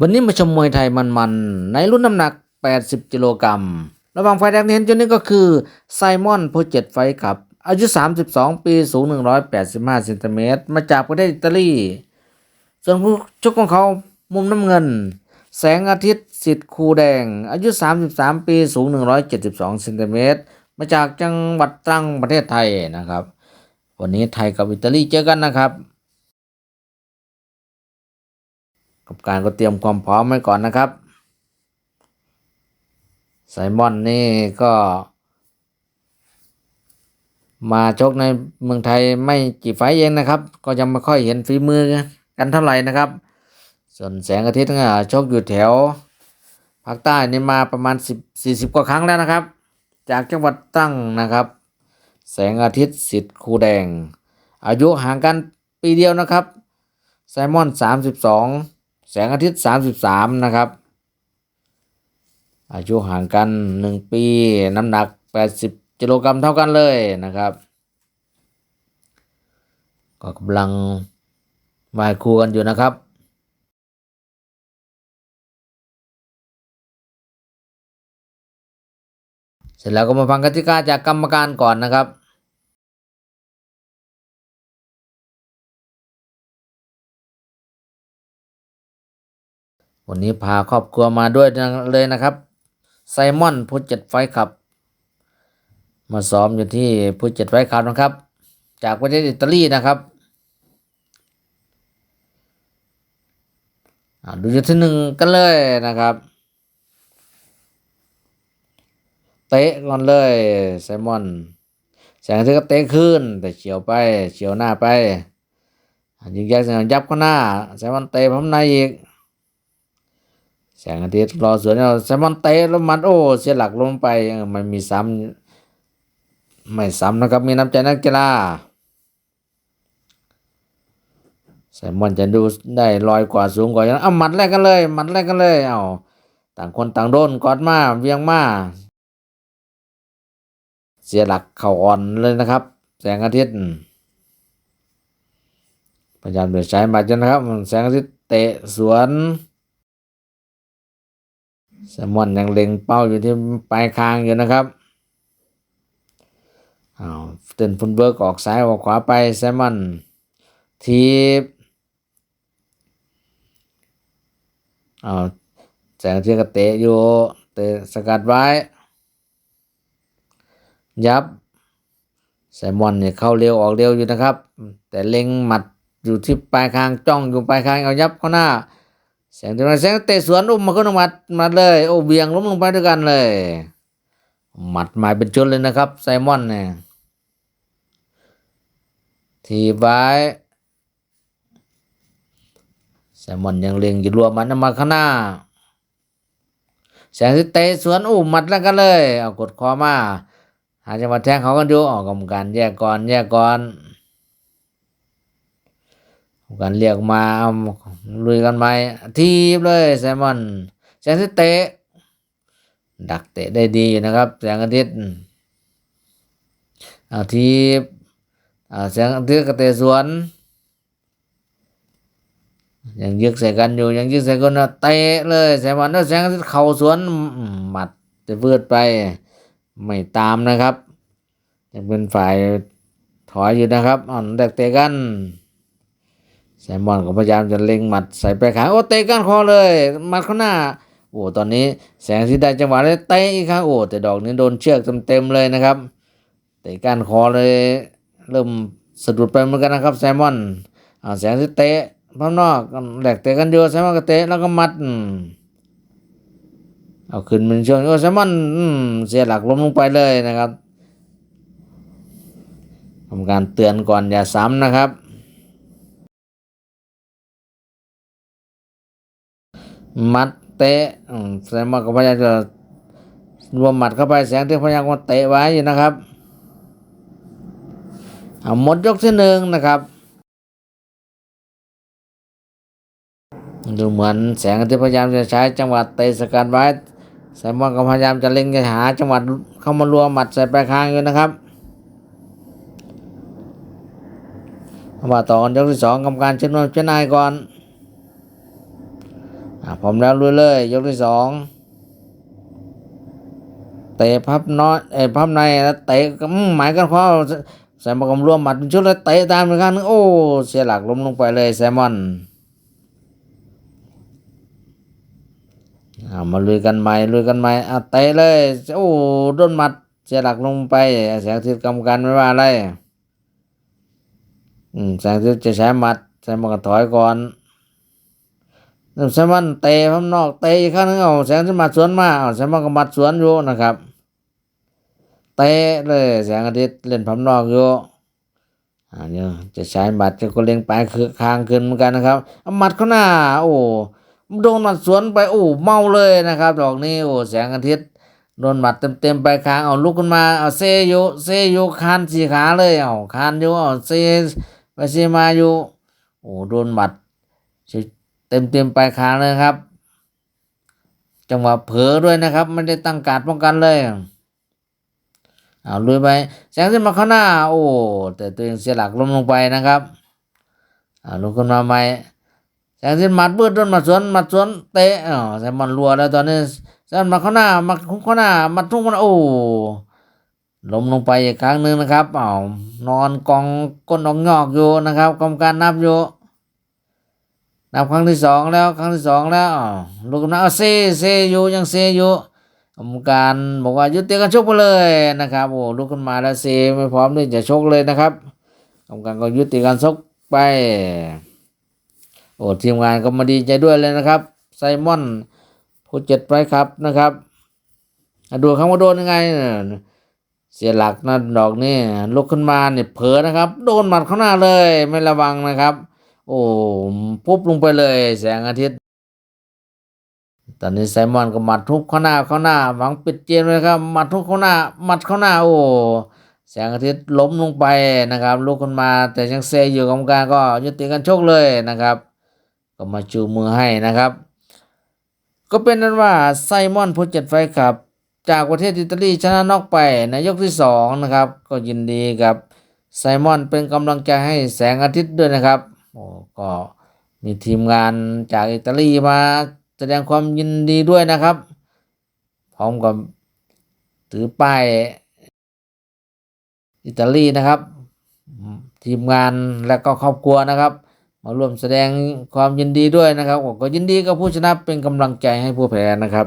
วันนี้มาชมมวยไทยมันๆ ในรุ่นน้ำหนัก 80 กิโลกรัม ระหว่างไฟแดงที่เห็นจุดนี้ก็คือไซมอนโพเจ็ตไฟครับ อายุ 32 ปีสูง 185เซนติเมตรมาจากประเทศอิตาลี ส่วนผู้ชกของเขามุมน้ำเงิน แสงอาทิตย์สิทธิ์คูแดง อายุ 33 ปีสูง 172เซนติเมตรมาจากจังหวัดตรังประเทศไทยนะครับ วันนี้ไทยกับอิตาลีเจอกันนะครับ กับการก็เตรียมความพร้อมไว้ก่อนนะครับไซมอนนี่ก็มาชกในเมืองไทยไม่กี่ไฟเองนะครับ ก็ยังไม่ค่อยเห็นฝีมือกันเท่าไหร่นะครับ ส่วนแสงอาทิตย์ก็ชกอยู่แถวภาคใต้นี่มาประมาณ10 40 กว่าครั้งแล้วนะครับ จากจังหวัดตรังนะครับ แสงอาทิตย์สิทธิ์คูแดง อายุห่างกันปีเดียวนะครับ ไซมอน 32 แสงอาทิตย์33นะครับ อายุห่างกัน1ปี น้ำหนัก80กิโลกรัมเท่ากันเลยนะครับ ก็กำลังมาคู่กันอยู่นะครับเสร็จแล้วก็มาฟังกติกาจากกรรมการก่อนนะครับ วันนี้พาครอบครัวมาด้วยเลยนะครับ ไซมอนผู้จ็ดไฟขับ มาซ้อมอยู่ที่ผู้จ็ดไฟขับนะครับ จากประเทศอิตาลีนะครับดูจุดที่หนึ่งกันเลยนะครับ เตะก่อนเลยไซมอน แสงที่ก็เตะขึ้น แต่เฉียวไปเฉียวหน้าไปยิงแยกเสียงยับเข้าหน้าไซมอนเตะพร้อมในอีก แสงอาทิตย์รอสวนเอาแซมมอนเตะแล้วมันโอ้ เสียหลักลงไปมันมีซ้ำไม่ซ้ำนะครับ มีน้ำใจนักกีฬาแซมมอนจะดูได้ลอยกว่าสูงกว่าอย่างนั้นเอามัดแรกกันเลยมัดแรกกันเลยเอาต่างคนต่างโดนกอดมาเวียงมาเสียหลักเข่าอ่อนเลยนะครับ แสงอาทิตย์พยายามเดือดใช้มัดจนนะครับ แสงอาทิตย์เตะสวน แซลมอนยังเล็งเป้าอยู่ที่ปลายคางอยู่นะครับเอ้าเต้นฟุนเบิร์กออกซ้ายออกขวาไปแซลมอนทีบอ้าแสงเทียกเตะอยู่เตะสกัดไว้ ยับแซลมอนเนี่ยเข้าเร็วออกเร็วอยู่นะครับ แต่เล็งหมัดอยู่ที่ปลายคางจ้องอยู่ปลายคางเอายับเข้าหน้า แสงตะวันแสงเตะสวนอุ้มมาขึ้นหมัดมัดเลยโอ้เบียงล้มลงไปด้วยกันเลยหมัดหมายเป็นชุดเลยนะครับไซมอนเนี่ยทีบไว้ไซมอนยังเล็งอยู่รัวมันนำมาข้างหน้า แสงที่เตะสวนอุ้มหมัดแล้วกันเลย เอากดคอมา หาจังหวะแทงเขากันดูออกกรรมการแยกก่อนแยกก่อน กรรมการเรียกมาเอาลุยกันไหมทีบเลยแซมมอนแสงอาทิตเตะ ดักเตะได้ดีอยู่นะครับแสงอาทิตย์เอาทีบเอาแสงอาทิตย์ก็เตะสวนยังยึกใส่กันอยู่ยังยึกใส่กันนะเตะเลยแซมมอนแล้วแสงอาทิตย์เข่าสวนหมัดจะเบืดไปไม่ตามนะครับยังเป็นฝ่ายถอยอยู่นะครับอ่อนแดกเตะกัน แซมมอนก็พยายามจะเล็งหมัดใส่ไปขาโอ้เตะก้านคอเลยหมัดข้างหน้าโอ้ตอนนี้แสงสีได้จังหวะเลยเตะอีกครั้งโอ้แต่ดอกนี้โดนเชือกเต็มๆเลยนะครับเตะก้านคอเลยเริ่มสะดุดไปเหมือนกันนะครับแซมมอนอ่าแสงสีเตะพร้อมนอกแหลกเตะกันอยู่แซมมอนก็เตะแล้วก็มัดเอาขึ้นเป็นช่วงโอ้แซมมอนเสียหลักล้มลงไปเลยนะครับทำการเตือนก่อนอย่าซ้ำนะครับ มัดเตะแสดงว่าก็พยายามจะรวมหมัดเข้าไปแสงที่พยายามจะเตะไว้อยู่นะครับเอาหมดยกที่หนึ่งนะครับดูเหมือนแสงที่พยายามจะใช้จังหวะเตะสกัดไว้แซมมอนก็พยายามจะเล็งจะหาจังหวะเข้ามารวมหมัดใส่ปลายคางอยู่นะครับมาต่อกันยกที่สองกรรมการเช็คนวดเช็คนายก่อน พร้อมแล้วลุยเลย ยกที่สองเตะพับน้อนเอ้พับในแล้วเตะหมายกันข้อแซมมอนกำรวมหมัดชุดแล้วเตะตามอีกครั้งหนึงโอ้ เสียหลักล้มลงไปเลยแซมมอนเอามาลุยกันใหม่ลุยกันใหม่อะเตะเลยโอ้โดนหมัดเสียหลักลงไปแสงทิตย์กรรมการไม่ว่าอะไรอืมแสงทิตย์จะใช้หมัดแซมมอก็ถอยก่อน แซมมันเตะข้างนอกเตะอีกข้างนึงเอาแสงจะมาสวนมาเอาแซมมันก็มัดสวนอยู่นะครับ เตะเลยแสงอาทิตย์เล่นพับนอกอยู่อ่าเนี่ยจะใช้หมัดจะก็เล็งไปคือคางขึ้นเหมือนกันนะครับเอาหมัดเข้าหน้า โอ้โดนหมัดสวนไปโอ้เมาเลยนะครับ ดอกนี้โอ้แสงอาทิตย์โดนหมัดเต็มๆไปคางเอาลุกขึ้นมาเอาเซโยเซโยคานสี่ขาเลยเอาคานอยู่เอาเซไปเซมาอยู่โอ้โดนหมัด เต็มเต็มปลายคางเลยครับ จังหวะเผลอด้วยนะครับ ไม่ได้ตั้งการดป้องกันเลยเอาลุยไปแสงขึ้นมาข้างหน้า โอ้แต่ตัวเองเสียหลักล้มลงไปนะครับเอาลุกขึ้นมาใหม่แสงขึ้นมัดเบื้อต้นมาสวนมัดสวนเตะอ๋อแซมมันรัวแล้วตอนนี้แซมมาข้างหน้ามัดข้างหน้ามัดทุ่งมันโอ้ล้มลงไปอีกครั้งหนึ่งนะครับเอานอนกองก้นออกงอกอยู่นะครับกรรมการนับอยู่ นับครั้งที่สองแล้วครั้งที่สองแล้วลูกกำนันเอาเซเซอยู่ยังเซอยู่กรรมการบอกว่ายุติการชกไปเลยนะครับโอ้ลุกขึ้นมาแล้วเซไม่พร้อมที่จะชกเลยนะครับกรรมการก็ยุติการชกไปโอ้ทีมงานก็มาดีใจด้วยเลยนะครับไซมอนผู้เจ็ดไปครับนะครับดูคำว่าโดนยังไง เสียหลักนะดอกนี่ลุกขึ้นมาเนี่ยเผลอนะครับ โดนหมัดเข้าหน้าเลยไม่ระวังนะครับ โอ้ปุ๊บลงไปเลยแสงอาทิตย์ ตอนนี้ไซมอนก็หมัดทุบข้าหน้าข้าหน้าหวังปิดเกมเลยครับหมัดทุบข้าหน้าหมัดข้าหน้าโอ้แสงอาทิตย์ล้มลงไปนะครับลุกขึ้นมาแต่ยังเซอยู่กรรมการก็ยุติการชกเลยนะครับ ก็มาจูมือให้นะครับ ก็เป็นนั้นว่าไซมอนผู้เจ็ดไฟครับ จากประเทศอิตาลีชนะนอกไปในยกที่สองนะครับก็ยินดีกับไซมอนเป็นกำลังใจให้แสงอาทิตย์ด้วยนะครับ โอ้ก็มีทีมงานจากอิตาลีมาแสดงความยินดีด้วยนะครับ พร้อมกับถือป้ายอิตาลีนะครับ ทีมงานและก็ครอบครัวนะครับ มาร่วมแสดงความยินดีด้วยนะครับก็ยินดีกับผู้ชนะเป็นกำลังใจให้ผู้แพ้นะครับ